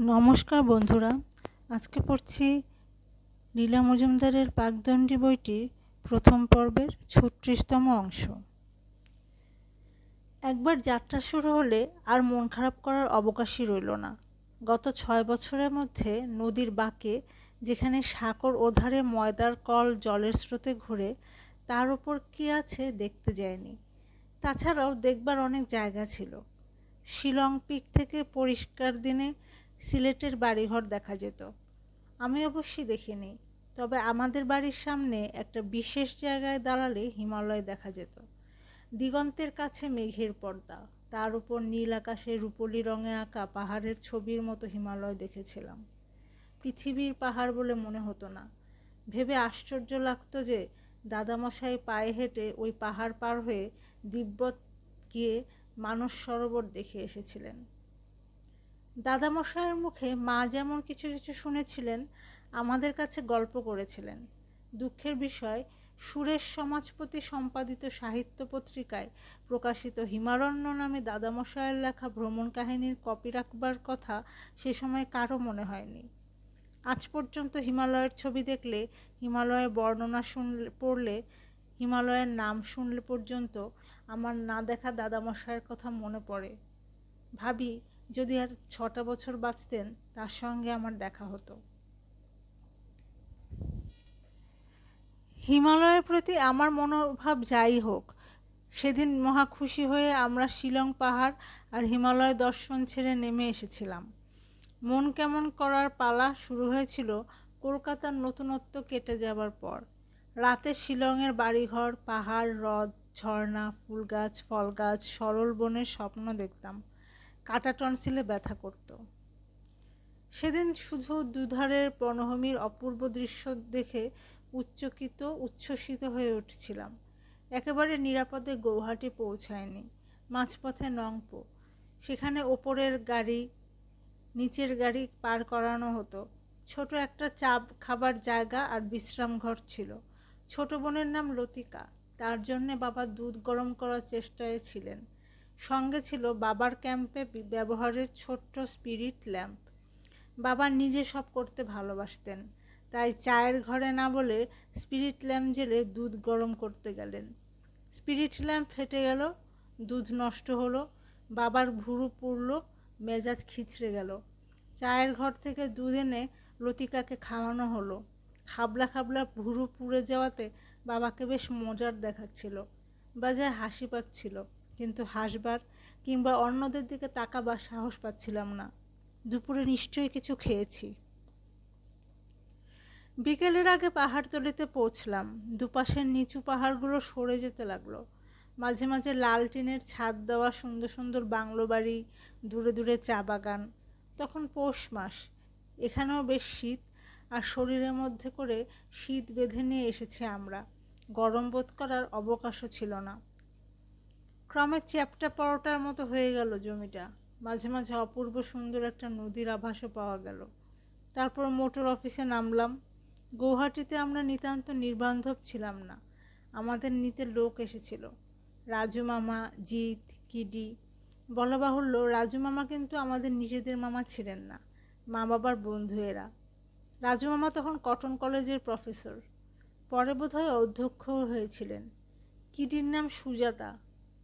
নমস্কার বন্ধুরা, আজকে পড়ছি লীলা মজুমদারের পাকদণ্ডী বইটি প্রথম পর্বের ছত্রিশতম অংশ। একবার যাত্রা শুরু হলে আর মন খারাপ করার অবকাশই রইল না। গত ছয় বছরের মধ্যে নদীর বাঁকে, যেখানে সাঁকর ওধারে ময়দার কল জলের স্রোতে ঘুরে, তার উপর কী আছে দেখতে যায়নি। তাছাড়াও দেখবার অনেক জায়গা ছিল। শিলং পিক থেকে পরিষ্কার দিনে সিলেটের বাড়িঘর দেখা যেত। আমি অবশ্যই দেখিনি, তবে আমাদের বাড়ির সামনে একটা বিশেষ জায়গায় দাঁড়ালে হিমালয় দেখা যেত। দিগন্তের কাছে মেঘের পর্দা, তার উপর নীল আকাশে রূপলি রঙে আঁকা পাহাড়ের ছবির মতো হিমালয় দেখেছিলাম। পৃথিবীর পাহাড় বলে মনে হতো না। ভেবে আশ্চর্য লাগতো যে দাদামশাই পায়ে হেঁটে ওই পাহাড় পার হয়ে দিব্যত গিয়ে মানস সরোবর দেখে এসেছিলেন। দাদামশাইয়ের মুখে মা যেমন কিছু কিছু শুনেছিলেন, আমাদের কাছে গল্প করেছিলেন। দুঃখের বিষয়, সুরেশ সমাজপতি সম্পাদিত সাহিত্য পত্রিকায় প্রকাশিত হিমারণ্য নামে দাদামশাইয়ের লেখা ভ্রমণ কাহিনীর কপি রাখবার কথা সে সময় কারও মনে হয়নি। আজ পর্যন্ত হিমালয়ের ছবি দেখলে হিমালয়ের বর্ণনা শুনলে, পড়লে, হিমালয়ের নাম শুনলে পর্যন্ত আমার না দেখা দাদামশাইয়ের কথা মনে পড়ে। ভাবি যদি আর ছটা বছর বাঁচতেন, তার সঙ্গে আমার দেখা হতো। হিমালয়ের প্রতি আমার মনোভাব যাই হোক, সেদিন মহা খুশি হয়ে আমরা শিলং পাহাড় আর হিমালয় দর্শন ছেড়ে নেমে এসেছিলাম। মন কেমন করার পালা শুরু হয়েছিল কলকাতার নতুনত্ব কেটে যাবার পর। রাতে শিলংয়ের বাড়িঘর, পাহাড়, হ্রদ, ঝর্ণা ফুল গাছ ফল গাছ সরল বনের স্বপ্ন দেখতাম। কাটা টনসিলে ব্যথা করত। সেদিন শুধু দুধারের বনভূমির অপূর্ব দৃশ্য দেখে উচ্চকিত, উচ্ছ্বসিত হয়ে উঠছিলাম। একেবারে নিরাপদে গৌহাটি পৌঁছায়নি, মাঝপথে নংপো। সেখানে ওপরের গাড়ি, নিচের গাড়ি পার করানো হতো। ছোট একটা চাপ খাবার জায়গা আর বিশ্রাম ঘর ছিল। ছোট বোনের নাম লতিকা। তার জন্যে বাবা দুধ গরম করার চেষ্টায় ছিলেন। সঙ্গে ছিল বাবার ক্যাম্পে ব্যবহারের ছোট্ট স্পিরিট ল্যাম্প। বাবা নিজে সব করতে ভালোবাসতেন। তাই চায়ের ঘরে না বলে স্পিরিট ল্যাম্প জেলে দুধ গরম করতে গেলেন। স্পিরিট ল্যাম্প ফেটে গেল, দুধ নষ্ট হলো, বাবার ভুরু পুড়ল, মেজাজ খিচড়ে গেল। চায়ের ঘর থেকে দুধ এনে লতিকাকে খাওয়ানো হলো। খাবলা খাবলা ভুরু পুড়ে যাওয়াতে বাবাকে বেশ মজার দেখাচ্ছিল, বাজায় হাসি পাচ্ছিল। কিন্তু হাসবার কিংবা অন্যদের দিকে তাকাবার সাহস পাচ্ছিলাম না। দুপুরে নিশ্চয়ই কিছু খেয়েছি। বিকেলের আগে পাহাড়তলিতে পৌঁছলাম। দুপাশের নিচু পাহাড়গুলো সরে যেতে লাগল। মাঝে মাঝে লাল টিনের ছাদ দেওয়া সুন্দর সুন্দর বাংলো বাড়ি, দূরে দূরে চা বাগান, তখন পৌষ মাস। এখানেও বেশ শীত আর শরীরের মধ্যে করে শীত বেঁধে নিয়ে এসেছি আমরা। গরম বোধ করার অবকাশও ছিল না। ক্রমে চ্যাপটা পরোটার মতো হয়ে গেল জমিটা। মাঝে মাঝে অপূর্ব সুন্দর একটা নদীর আভাসও পাওয়া গেল। তারপর মোটর অফিসে নামলাম। গৌহাটিতে আমরা নিতান্ত নির্বান্ধব ছিলাম না। আমাদের নিতে লোক এসেছিল। রাজু মামা, জিৎ, কিডি। বলা বাহুল্য রাজু মামা কিন্তু আমাদের নিজেদের মামা ছিলেন না। মা বাবার বন্ধু এরা। রাজু মামা তখন কটন কলেজের প্রফেসর। পরে বোধহয় অধ্যক্ষ হয়েছিলেন। কিডির নাম সুজাতা।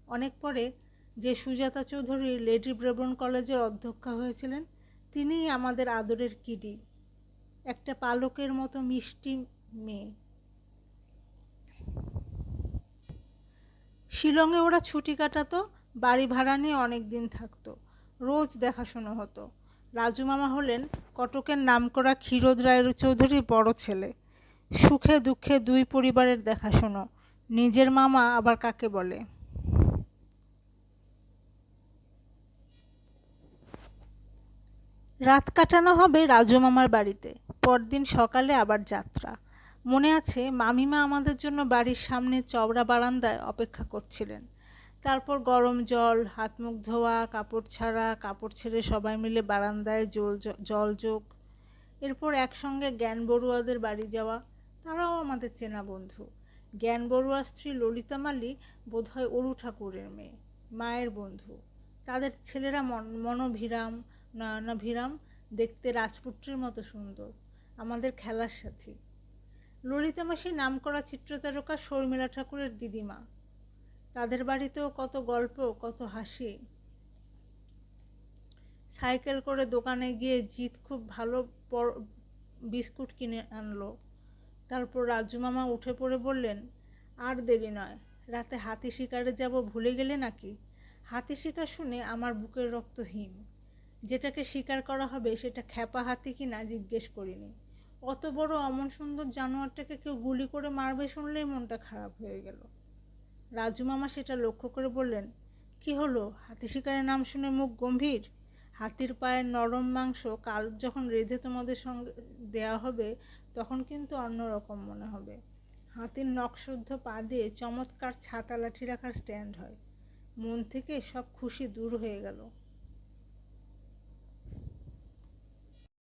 অনেক পরে যে সুজাতা চৌধুরী লেডি ব্রেবন কলেজের অধ্যক্ষা হয়েছিলেন, তিনিই আমাদের আদরের কিডি, একটা পালকের মতো মিষ্টি মেয়ে। শিলংয়ে ওরা ছুটি কাটাতো, বাড়ি ভাড়া নিয়ে অনেক দিন থাকতো, রোজ দেখাশোনা হতো। রাজু মামা হলেন কটকের নামকরা ক্ষীরোদ রায়ের চৌধুরীর বড় ছেলে। সুখে দুঃখে দুই পরিবারের দেখাশোনো, নিজের মামা আবার কাকে বলে? রাত কাটানো হবে রাজু মামার বাড়িতে। পরদিন সকালে আবার যাত্রা। মনে আছে, মামিমা আমাদের জন্য বাড়ির সামনে চওড়া বারান্দায় অপেক্ষা করছিলেন। তারপর গরম জল হাত মুখ ধোয়া, কাপড় ছাড়া, কাপড় ছেড়ে সবাই মিলে বারান্দায় জল জল যোগ। এরপর একসঙ্গে জ্ঞান বড়ুয়াদের বাড়ি যাওয়া। তারাও আমাদের চেনা বন্ধু। জ্ঞান বড়ুয়া স্ত্রী ললিতা মালি বোধহয় অরু ঠাকুরের মেয়ে, মায়ের বন্ধু। তাদের ছেলেরা মন, মনোভিরাম নয়নাভিরাম দেখতে রাজপুত্রের মতো সুন্দর, আমাদের খেলার সাথী। ললিতা মাসি নাম করা চিত্রতারকা শর্মিলা ঠাকুরের দিদিমা। তাদের বাড়িতেও কত গল্প, কত হাসি। সাইকেল করে দোকানে গিয়ে জিৎ খুব ভালো বিস্কুট কিনে আনলো। তারপর রাজু মামা উঠে পড়ে বললেন, আর দেরি নয়, রাতে হাতি শিকারে যাব ভুলে গেলে নাকি? হাতি শিকার শুনে আমার বুকের রক্ত হিম যেটাকে শিকার করা হবে সেটা খ্যাপা হাতি কি না জিজ্ঞেস করিনি। অত বড় অমন সুন্দর জানোয়ারটাকে কেউ গুলি করে মারবে শুনলেই মনটা খারাপ হয়ে গেল। রাজু মামা সেটা লক্ষ্য করে বললেন, কি হলো? হাতি শিকারের নাম শুনে মুখ গম্ভীর? হাতির পায়ের নরম মাংস কাল যখন রেঁধে তোমাদের সঙ্গে দেয়া হবে, তখন কিন্তু অন্যরকম মনে হবে। হাতির নখশুদ্ধ পা দিয়ে চমৎকার ছাতা লাঠি রাখার স্ট্যান্ড হয়। মন থেকে সব খুশি দূর হয়ে গেল।